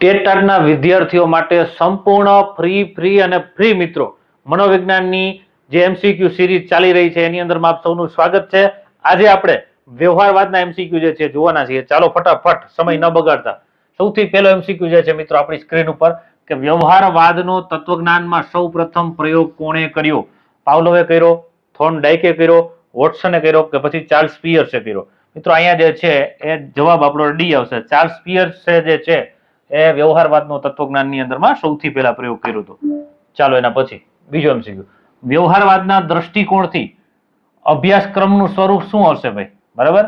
ટેટાટના વિદ્યાર્થીઓ માટે સંપૂર્ણ ફ્રી ફ્રી અને ફ્રી મિત્રો. મનોવિજ્ઞાનની જે એમસીક્યુ સિરીઝ ચાલી રહી છે, એની અંદર આપ સૌનું સ્વાગત છે. આજે આપણે વ્યવહારવાદના એમસીક્યુ જે છે, જોવાના છીએ. ચાલો ફટાફટ, સમય ન બગાડતા. સૌથી પહેલો એમસીક્યુ જે છે, મિત્રો, આપણી સ્ક્રીન ઉપર કે વ્યવહારવાદનો તત્વજ્ઞાનમાં સૌ પ્રયોગ કોણે કર્યો? પાવલોવે કર્યો થોર્ન ડાયકે કર્યો, વોટસને કર્યો કે પછી ચાર્લ્સ પિયર્સે કર્યો? મિત્રો, અહીંયા જે છે, એ જવાબ આપણો ડી આવશે. ચાર્લ્સ પિયર્સે જે છે એ વ્યવહારવાદનો તત્વજ્ઞાનની અંદરમાં સૌથી પહેલા પ્રયોગ કર્યો હતો. ચાલો એના પછી, બીજો એમસીક્યુ. વ્યવહારવાદના દ્રષ્ટિકોણથી અભ્યાસક્રમનું સ્વરૂપ શું હશે ભાઈ? બરાબર?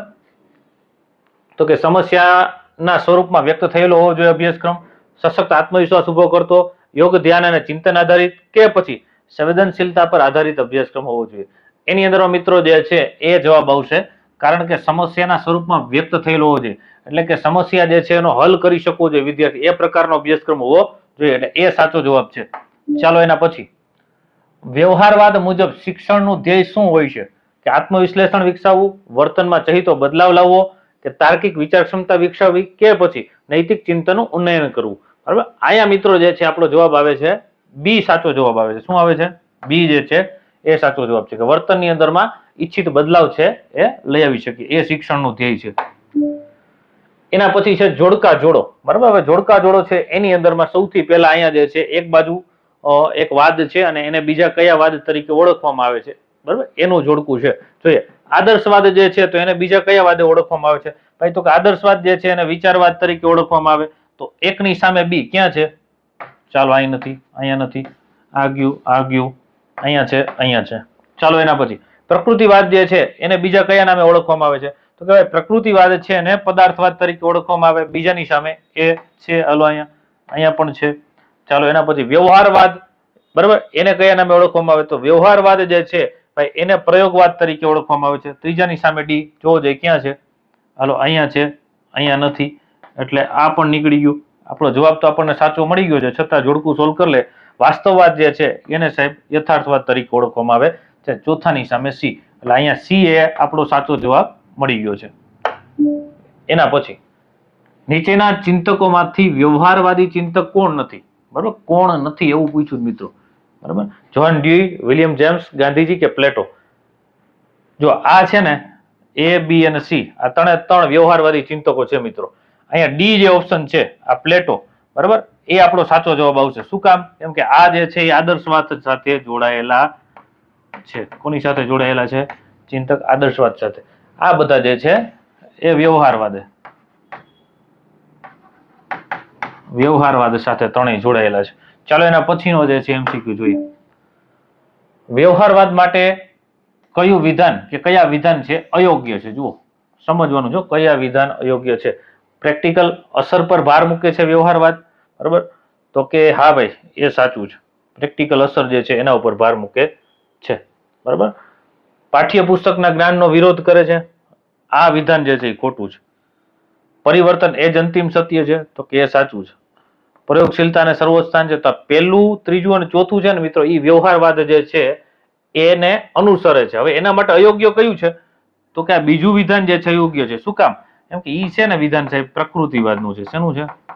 તો કે સમસ્યાના સ્વરૂપમાં વ્યક્ત થયેલો હોવો જોઈએ અભ્યાસક્રમ, સશક્ત આત્મવિશ્વાસ ઊભો કરતો, યોગ, ધ્યાન અને ચિંતન આધારિત કે પછી સંવેદનશીલતા પર આધારિત અભ્યાસક્રમ હોવો જોઈએ. એની અંદર મિત્રો જે છે એ જવાબ આવશે. કારણ કે સમસ્યાના સ્વરૂપમાં વ્યક્ત થયેલો હોવો જોઈએ. એટલે કે સમસ્યા જે છે એનો હલ કરી શકવો જોઈએ વિદ્યાર્થી. એ પ્રકારનો અભ્યાસક્રમ હોવો જોઈએ. એટલે એ સાચો જવાબ છે. ચાલો એના પછી. વ્યવહારવાદ મુજબ શિક્ષણનું ધ્યેય શું હોય છે? કે આત્મવિશ્લેષણ વિકસાવવું, વર્તનમાં ચહિતો બદલાવ લાવવો, કે તાર્કિક વિચાર ક્ષમતા વિકસાવવી, કે પછી નૈતિક ચિંતનનું ઉન્નયન કરવું. બરાબર? આયા મિત્રો જે છે આપણો જવાબ આવે છે. બી સાચો જવાબ આવે છે. શું આવે છે? બી જે છે એ સાચો જવાબ છે કે વર્તનની અંદરમાં ઈચ્છિત બદલાવ છે એ લઈ આવી શકીએ. એ શિક્ષણનું ધ્યેય છે. એના પછી છે જોડકા જોડો. બરાબર? હવે જોડકા જોડો છે એની અંદરમાં સૌથી પહેલા અહીંયા જે છે એક બાજુ એક વાદ છે અને એને બીજા કયા વાદ તરીકે ઓળખવામાં આવે છે? બરાબર? એનું જોડકું છે. જોઈએ. આદર્શવાદ જે છે તો એને બીજા કયા વાદે ઓળખવામાં આવે છે? ભાઈ, તો કે આદર્શવાદ જે છે એને વિચારવાદ તરીકે ઓળખવામાં આવે. તો એકની સામે બી ક્યાં છે? ચાલો, અહીં નથી, અહીંયા નથી. આ ગયું આ ગયું અહીંયા છે અહીંયા છે. ચાલો એના પછી. પ્રકૃતિવાદ જે છે, એને બીજા કયા નામે ઓળખવામાં આવે છે? તો કે પ્રકૃતિવાદ છે એને પદાર્થવાદ તરીકે ઓળખવામાં આવે. બીજાની સામે એ છે, હલો અહીંયા. અહીંયા પણ છે. ચાલો એના પછી વ્યવહારવાદ, બરાબર? એને કયા નામે ઓળખવામાં આવે? તો વ્યવહારવાદ જે છે, ભાઈ, એને પ્રયોગવાદ તરીકે ઓળખવામાં આવે છે. ત્રીજાની સામે ડી જોવો જોઈએ ક્યાં છે. હાલો, અહીંયા છે, અહીંયા નથી. એટલે આ પણ નીકળી ગયું. આપણો જવાબ તો આપણને સાચો મળી ગયો છે. છતાં જોડકું સોલ્વ કરી લે. વાસ્તવવાદ જે છે એને સાહેબ યથાર્થવાદ તરીકે ઓળખવામાં આવે છે. ચોથાની સામે સી. એટલે અહીંયા સી એ આપણો સાચો જવાબ મળી ગયો છે. એના પછી નીચેના ચિંતકોમાંથી વ્યવહારવાદી ચિંતક કોણ નથી? બરાબર? કોણ નથી એવું પૂછ્યું મિત્રો. બરાબર? John Dewey William James, Gandhiji કે પ્લેટો? જો આ છે ને એ, બી અને સી, આ ત્રણે ત્રણ વ્યવહારવાદી ચિંતકો છે મિત્રો. અહીંયા ડી જે ઓપ્શન છે, આ પ્લેટો. બરાબર? એ આપણો સાચો જવાબ આવશે. શું કામ? કેમ કે આ જે છે એ આદર્શવાદ સાથે જોડાયેલા છે. કોની સાથે જોડાયેલા છે? ચિંતક આદર્શવાદ સાથે. આ બધા જે છે એ વ્યવહારવાદ. વ્યવહારવાદ સાથે ત્રણેય જોડાયેલા છે. ચાલો એના પછીનો જે છે એમસીક્યુ જોઈએ. વ્યવહારવાદ માટે કયું વિધાન કે કયા વિધાન છે અયોગ્ય છે? જુઓ. સમજવાનું જો કયા વિધાન અયોગ્ય છે. પ્રેક્ટિકલ અસર પર ભાર મૂકે છે વ્યવહારવાદ. બરાબર? તો કે હા ભાઈ, એ સાચું છે. પ્રેક્ટિકલ અસર જે છે એના ઉપર ભાર મૂકે છે. બરાબર? પાઠ્યપુસ્તકના જ્ઞાનનો વિરોધ કરે છે. આ વિધાન જે છે એ ખોટું છે. પરિવર્તન એ જ અંતિમ સત્ય છે. તો કે એ સાચું છે. પ્રયોગશીલતા અને સર્વોચ્ચ સ્થાન છે. તો પેલું ત્રીજું અને ચોથું છે ને મિત્રો એ વ્યવહારવાદ જે છે, એને અનુસરે છે. હવે એના માટે અયોગ્ય કયું છે? તો કે આ બીજું વિધાન જે છે યોગ્ય છે. શું કામ? કેમ કે ઈ છે ને વિધાન સાહેબ, પ્રકૃતિવાદનું છે. શેનું છે?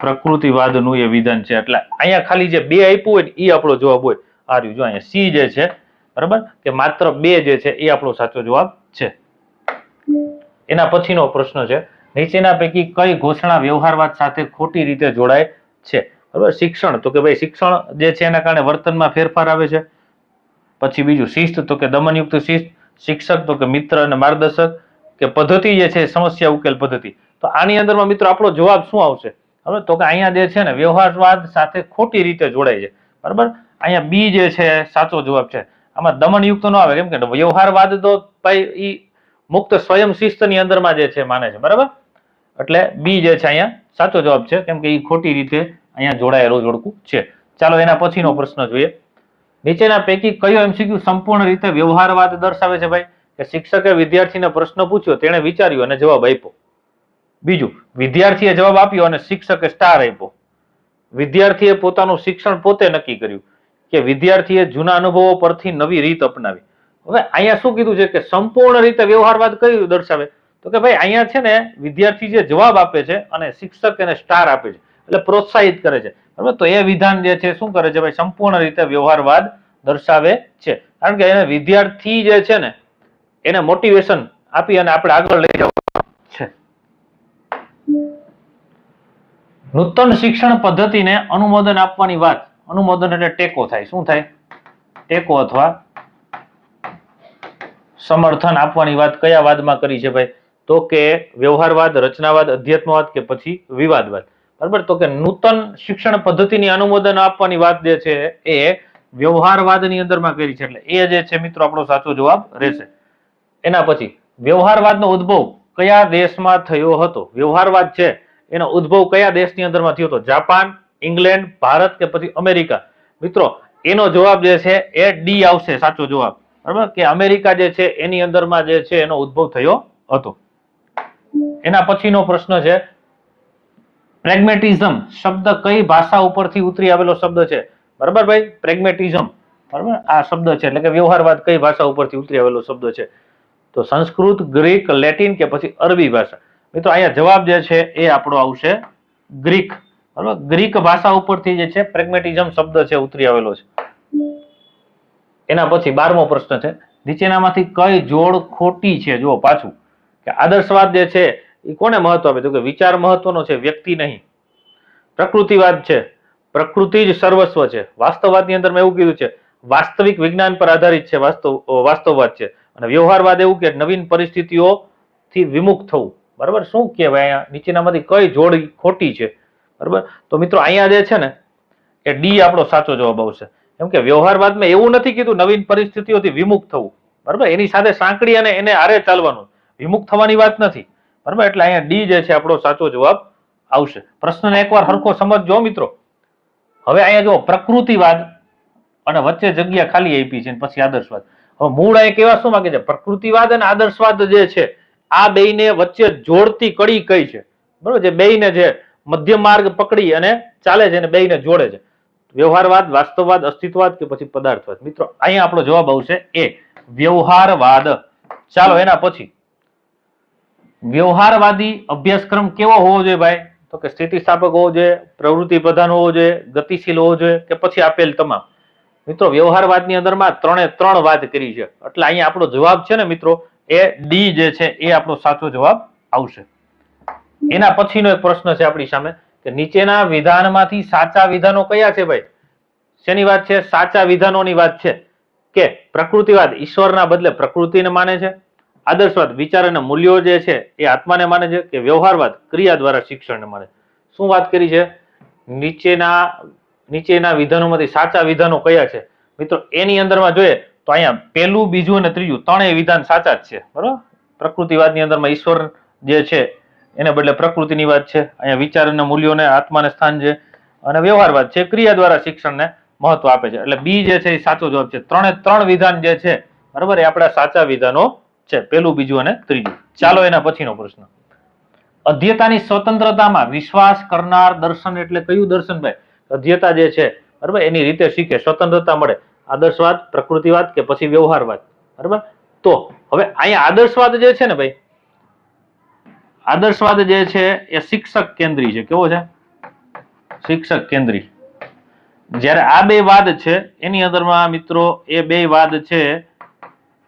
પ્રકૃતિવાદનું એ વિધાન છે. એટલે અહીંયા ખાલી જે બે આપ્યું હોય એ આપણો જવાબ હોય. આ રહ્યું જો અહીંયા સી જે છે, બરાબર? કે માત્ર બે જે છે એ આપણો સાચો જવાબ છે. એના પછીનો પ્રશ્ન છે, નીચેના પૈકી કઈ ઘોષણા વ્યવહારવાદ સાથે ખોટી રીતે જોડાય છે? બરાબર? શિક્ષણ, તો કે ભાઈ શિક્ષણ જે છે એના કારણે વર્તનમાં ફેરફાર આવે છે. પછી બીજું શિસ્ત, તો કે દમનયુક્ત શિસ્ત, શિક્ષક, તો કે મિત્ર અને માર્ગદર્શક, કે પદ્ધતિ જે છે સમસ્યા ઉકેલ પદ્ધતિ. તો આની અંદરમાં મિત્રો આપણો જવાબ શું આવશે? હવે તો કે અહીંયા જે છે ને વ્યવહારવાદ સાથે ખોટી રીતે જોડાય છે. બરાબર? અહીંયા બી જે છે, સાચો જવાબ છે. આમાં દમનયુક્ત ન આવે કેમ કે વ્યવહારવાદ તો ભાઈ ઈ મુક્ત સ્વયં શિસ્તની અંદરમાં જે છે માને છે. બરાબર? એટલે બી જે છે અહીંયા સાચો જવાબ છે કેમ કે એ ખોટી રીતે અહીંયા જોડાયેલું જોડકું છે. ચાલો એના પછીનો પ્રશ્ન જોઈએ. નીચેના પૈકી કયો એમસીક્યુ સંપૂર્ણ રીતે વ્યવહારવાદ દર્શાવે છે ભાઈ? કે શિક્ષકે વિદ્યાર્થીને પ્રશ્ન પૂછ્યો, તેણે વિચાર્યું અને જવાબ આપ્યો. બીજું, વિદ્યાર્થીએ જવાબ આપ્યો અને શિક્ષકે સ્ટાર આપ્યો. વિદ્યાર્થીએ પોતાનું શિક્ષણ પોતે નક્કી કર્યું કે વિદ્યાર્થીએ જૂના અનુભવો પરથી નવી રીત અપનાવી. હવે અહીંયા શું કીધું છે કે સંપૂર્ણ રીતે વ્યવહારવાદ કયું દર્શાવે? તો કે ભાઈ અહીંયા છે ને વિદ્યાર્થી જે જવાબ આપે છે અને શિક્ષક એને સ્ટાર આપે છે, એટલે પ્રોત્સાહિત કરે છે. બરાબર? તો એ વિધાન જે છે શું કરે છે ભાઈ? સંપૂર્ણ રીતે વ્યવહારવાદ દર્શાવે છે. કારણ કે એને વિદ્યાર્થી જે છે ને, એને મોટિવેશન આપી અને આપણે આગળ લઈ જવું છે નૂતન શિક્ષણ પદ્ધતિને અનુમોદન આપવાની વાત. અનુમોદન એટલે ટેકો થાય. શું થાય? ટેકો અથવા સમર્થન આપવાની વાત કયા વાદમાં કરી છે ભાઈ? તો કે વ્યવહારવાદ, રચનાવાદ, અધ્યાત્મવાદ કે પછી વિવાદવાદ. બરાબર? તો કે નૂતન શિક્ષણ પદ્ધતિની અનુમોદન આપવાની વાત જે છે એ વ્યવહારવાદની અંદરમાં કરી છે. એટલે એ જે છે મિત્રો, આપણો સાચો જવાબ રહેશે. એના પછી, વ્યવહારવાદનો ઉદ્ભવ કયા દેશમાં થયો હતો? વ્યવહારવાદ છે એનો ઉદ્ભવ કયા દેશની અંદરમાં થયો હતો જાપાન, ઇંગ્લેન્ડ, ભારત કે પછી અમેરિકા? મિત્રો, એનો જવાબ જે છે એ ડી આવશે, સાચો જવાબ. બરાબર? કે અમેરિકા જે છે એની અંદરમાં જે છે એનો ઉદ્ભવ થયો હતો. એના પછીનો પ્રશ્ન છે, પ્રેગ્મેટિઝમ શબ્દ કઈ ભાષા ઉપરથી ઉતરી આવેલો શબ્દ છે? બરાબર ભાઈ? પ્રેગ્મેટિઝમ. બરાબર? આ શબ્દ છે, એટલે કે વ્યવહારવાદ કઈ ભાષા ઉપરથી ઉતરી આવેલો શબ્દ છે? તો સંસ્કૃત, ગ્રીક, લેટિન કે પછી અરબી ભાષા. મિત્રો, અહીંયા જવાબ જે છે એ આપણો આવશે ગ્રીક. બરાબર? ગ્રીક ભાષા ઉપરથી જે છે, પ્રેગ્મેટિઝમ શબ્દ છે, ઉતરી આવેલો છે. એના પછી બારમો પ્રશ્ન છે, નીચેનામાંથી કઈ જોડ ખોટી છે? જુઓ પાછું. કે આદર્શવાદ જે છે, એ કોને મહત્વ આપે? તો કે વિચાર મહત્વનો છે, વ્યક્તિ નહીં. પ્રકૃતિવાદ છે, પ્રકૃતિ જ સર્વસ્વ છે. વાસ્તવવાદની અંદર મેં એવું કીધું છે, વાસ્તવિક વિજ્ઞાન પર આધારિત છે, વાસ્તવ, વાસ્તવવાદ છે. અને વ્યવહારવાદ એવું કે નવીન પરિસ્થિતિઓથી વિમુખ થવું. બરાબર? શું કહેવાય? અહીંયા નીચેનામાંથી કઈ જોડી ખોટી છે? બરાબર? તો મિત્રો અહીંયા જે છે ને, એ ડી આપણો સાચો જવાબ આવશે. કેમ કે વ્યવહારવાદમાં એવું નથી કીધું, નવીન પરિસ્થિતિઓથી વિમુખ થવું. બરાબર? એની સાથે સાંકળી અને એને આરે ચાલવાનું. વિમુખ થવાની વાત નથી. બરાબર? એટલે અહીંયા ડી જે છે આપણો સાચો જવાબ આવશે. પ્રશ્નને એકવાર હરખો સમજજો મિત્રો. હવે અહીંયા જો પ્રકૃતિવાદ અને વચ્ચે જગ્યા ખાલી આપી છે પછી આદર્શવાદ. હવે મૂળ અહીંયા કેવા શું માંગે છે? પ્રકૃતિવાદ અને આદર્શવાદ જે છે આ બેયને વચ્ચે જોડતી કડી કઈ છે? બરોબર જે બેયને જે મધ્ય માર્ગ પકડી અને ચાલે છે અને બેયને જોડે છે. વ્યવહારવાદ, વાસ્તવવાદ, અસ્તિત્વવાદ કે પછી પદાર્થવાદ? મિત્રો, અહીંયા આપણો જવાબ આવશે એ, વ્યવહારવાદ. ચાલો, એના પછી. વ્યવહારવાદી અભ્યાસક્રમ કેવો હોવો જોઈએ ભાઈ? તો કે સ્થિતિસ્થાપક હોવો જોઈએ, પ્રવૃત્તિ પ્રધાન હોવો જોઈએ, ગતિશીલ હોવો જોઈએ કે પછી આપેલ તમામ? મિત્રો, વ્યવહારવાદની અંદરમાં ત્રણે ત્રણ વાત કરી છે. એટલે અહીંયા આપણો જવાબ છે ને, મિત્રો એ ડી જે છે એ આપણો સાચો જવાબ આવશે. એના પછીનો એક પ્રશ્ન છે આપણી સામે કે નીચેના વિધાનમાંથી સાચા વિધાનો કયા છે ભાઈ? શેની વાત છે? સાચા વિધાનોની વાત છે કે પ્રકૃતિવાદ ઈશ્વરના બદલે પ્રકૃતિને માને છે? આદર્શવાદ વિચાર અને મૂલ્યો જે છે એ આત્માને માને છે કે વ્યવહારવાદ ક્રિયા દ્વારા શિક્ષણને માને શું વાત કરી છે? નીચેના નીચેના વિધાનોમાંથી સાચા વિધાનો કયા છે? મિત્રો, એની અંદરમાં જોઈએ તો અહીંયા પહેલું, બીજું અને ત્રીજું ત્રણેય વિધાન સાચા જ છે, બરોબર? પ્રકૃતિવાદની અંદરમાં ઈશ્વર જે છે, એને બદલે પ્રકૃતિની વાત છે. અહીંયા વિચાર અને મૂલ્યોને આત્માને સ્થાન છે અને વ્યવહારવાદ છે, ક્રિયા દ્વારા શિક્ષણને મહત્વ આપે છે. એટલે બી જે છે એ સાચો જવાબ છે. ત્રણે ત્રણ વિધાન જે છે, બરાબર? એ આપણા સાચા વિધાનો છે. પેલું બીજું અને ત્રીજું. ચાલો એના પછીનો પ્રશ્ન. અધ્યતાની સ્વતંત્રતામાં વિશ્વાસ કરનાર દર્શન એટલે કયું દર્શન ભાઈ? અધ્યતા જે છે, બરાબર? એની રીતે શીખે, સ્વતંત્રતા મળે. આદર્શવાદ, પ્રકૃતિવાદ કે પછી વ્યવહારવાદ? બરાબર? તો હવે અહીંયા આદર્શવાદ જે છે ને ભાઈ, આદર્શવાદ જે છે એ શિક્ષક કેન્દ્રી છે. કેવો છે? શિક્ષક કેન્દ્રી. જ્યારે આ બે વાદ છે, એની અંદરમાં મિત્રો એ બે વાદ છે,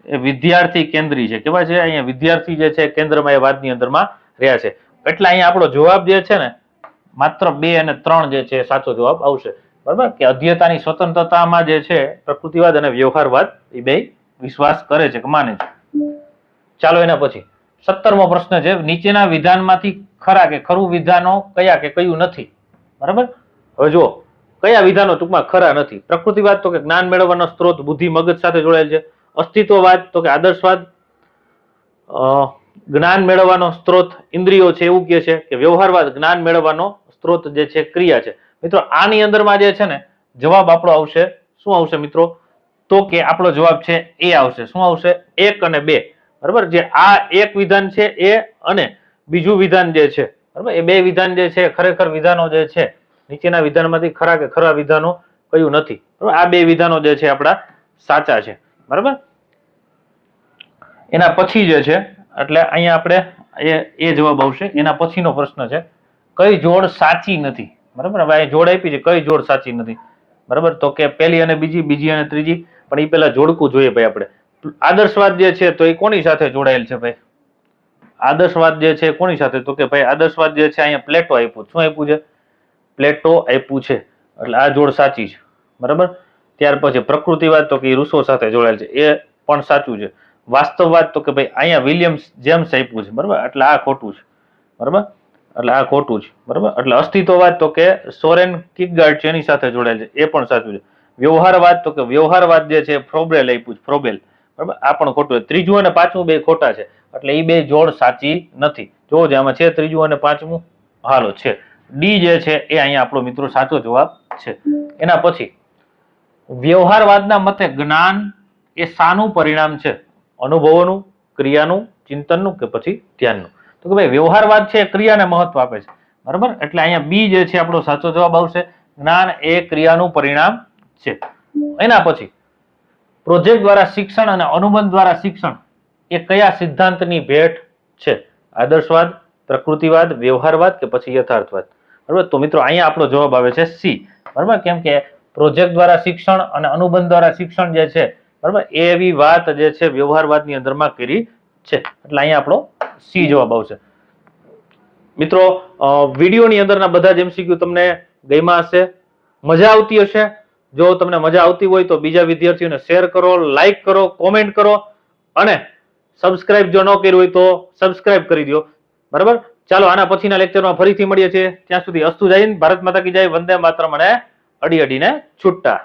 એ વિદ્યાર્થી કેન્દ્રી છે. કેવા છે? અહીંયા વિદ્યાર્થી જે છે કેન્દ્રમાં એ વાદની અંદરમાં રહ્યા છે. એટલે અહીંયા આપણો જવાબ જે છે ને, માત્ર બે અને ત્રણ જે છે સાચો જવાબ આવશે. બરાબર? કે અધ્યતાની સ્વતંત્રતામાં જે છે, પ્રકૃતિવાદ અને વ્યવહારવાદ, એ બે વિશ્વાસ કરે છે, કે માને છે. ચાલો એના પછી. સત્તરમો પ્રશ્ન છે, નીચેના વિધાનમાંથી ખરા કે ખરું વિધાનો કયા કે કયું નથી? બરાબર? હવે જુઓ, કયા વિધાનો ટૂંકમાં ખરા નથી? પ્રકૃતિવાદ તો કે જ્ઞાન મેળવવાનો સ્ત્રોત, બુદ્ધિ, મગજ સાથે જોડાયેલ છે. અસ્તિત્વવાદ તો કે આદર્શવાદ. જ્ઞાન મેળવવાનો સ્ત્રોત ઇન્દ્રિયો છે, એવું કહે છે કે વ્યવહારવાદ, જ્ઞાન મેળવવાનો સ્ત્રોત જે છે, ક્રિયા છે. મિત્રો, આની અંદરમાં જે છે ને, જવાબ આપણો આવશે. શું આવશે મિત્રો? તો કે આપણો જવાબ છે એ આવશે. શું આવશે? એક અને બે. બરાબર? જે આ એક વિધાન છે એ અને બીજું વિધાન જે છે. બરાબર? એ બે વિધાન જે છે ખરેખર વિધાનો જે છે, નીચેના વિધાનમાંથી ખરા કે ખરા વિધાનો કયું નથી. બરાબર? આ બે વિધાનો જે છે આપણા સાચા છે. બરાબર? એના પછી જે છે, એટલે અહીંયા આપણે એ જવાબ આવશે. એના પછીનો પ્રશ્ન છે, કઈ જોડ સાચી નથી? બરાબર? હવે અહીં જોડ આપી છે. કઈ જોડ સાચી નથી? બરાબર? તો કે પહેલી અને બીજી બીજી અને ત્રીજી. પણ એ પહેલા જોડકું જોઈએ ભાઈ આપણે. આદર્શવાદ જે છે તો એ કોની સાથે જોડાયેલ છે ભાઈ? આદર્શવાદ જે છે કોની સાથે? તો કે ભાઈ આદર્શવાદ જે છે અહીંયા પ્લેટો આપ્યું. શું આપ્યું છે? પ્લેટો આપ્યું છે. એટલે આ જોડ સાચી છે. બરાબર? ત્યાર પછી પ્રકૃતિવાદ તો કે રૂસો સાથે જોડાયેલ છે. એ પણ સાચું છે. વાસ્તવવાદ તો કે ભાઈ અહીંયા વિલિયમ્સ જેમ્સ આપ્યું છે. બરાબર? એટલે આ ખોટું છે. બરાબર? એટલે આ ખોટું છે, બરાબર? એટલે અસ્તિત્વવાદ તો કે સોરેન કિકગાર્ડ છે, એની સાથે જોડાયેલ છે, એ પણ સાચું છે. વ્યવહારવાદ તો કે વ્યવહારવાદ જે છે, ફ્રોબેલ આપ્યું છે, ફ્રોબેલ, બરાબર? આ પણ ખોટું છે. ત્રીજું અને પાંચમું બે ખોટા છે, એટલે એ બે જોડ સાચી નથી. જો જે આમાં છે, ત્રીજું અને પાંચમું હાલો છે. ડી જે છે, એ અહીંયા આપણો મિત્રો સાચો જવાબ છે. એના પછી, વ્યવહારવાદના મતે જ્ઞાન એ શાનું પરિણામ છે. અનુભવોનું, ક્રિયાનું, ચિંતનનું કે પછી ધ્યાનનું? તો કે ભાઈ વ્યવહારવાદ છે, ક્રિયાને મહત્વ આપે છે. બરાબર? એટલે અહીંયા બી જે છે, આપણો સાચો જવાબ આવશે. જ્ઞાન એ ક્રિયાનું પરિણામ છે. એના પછી, પ્રોજેક્ટ દ્વારા શિક્ષણ અને અનુબંધ દ્વારા શિક્ષણ એ કયા સિદ્ધાંતની ભેટ છે? આદર્શવાદ, પ્રકૃતિવાદ, વ્યવહારવાદ કે પછી યથાર્થવાદ? બરાબર? તો મિત્રો, અહીંયા આપણો જવાબ આવે છે સી. બરાબર? કેમ કે પ્રોજેક્ટ દ્વારા શિક્ષણ અને અનુબંધ દ્વારા શિક્ષણ જે છે, બરાબર? એવી વાત જે છે, વ્યવહારવાદની અંદરમાં કરી છે. એટલે અહીંયા આપણો સી જવાબ આવશે. મિત્રો વિડીયોની અંદરના બધા જ એમસીક્યુ તમને ગઈમાં હશે. મજા આવતી હશે. જો તમને મજા આવતી હોય તો બીજા વિદ્યાર્થીઓને શેર કરો, લાઈક કરો, કોમેન્ટ કરો અને સબસ્ક્રાઇબ જો ન કર્યું હોય તો સબસ્ક્રાઇબ કરી દો. બરાબર? ચાલો, આના પછીના લેક્ચરમાં ફરીથી મળીએ છીએ. ત્યાં સુધી અસ્તુ જાય ભારત માતા કી જય. વંદે માતરમ અને અડી અડીને છૂટા.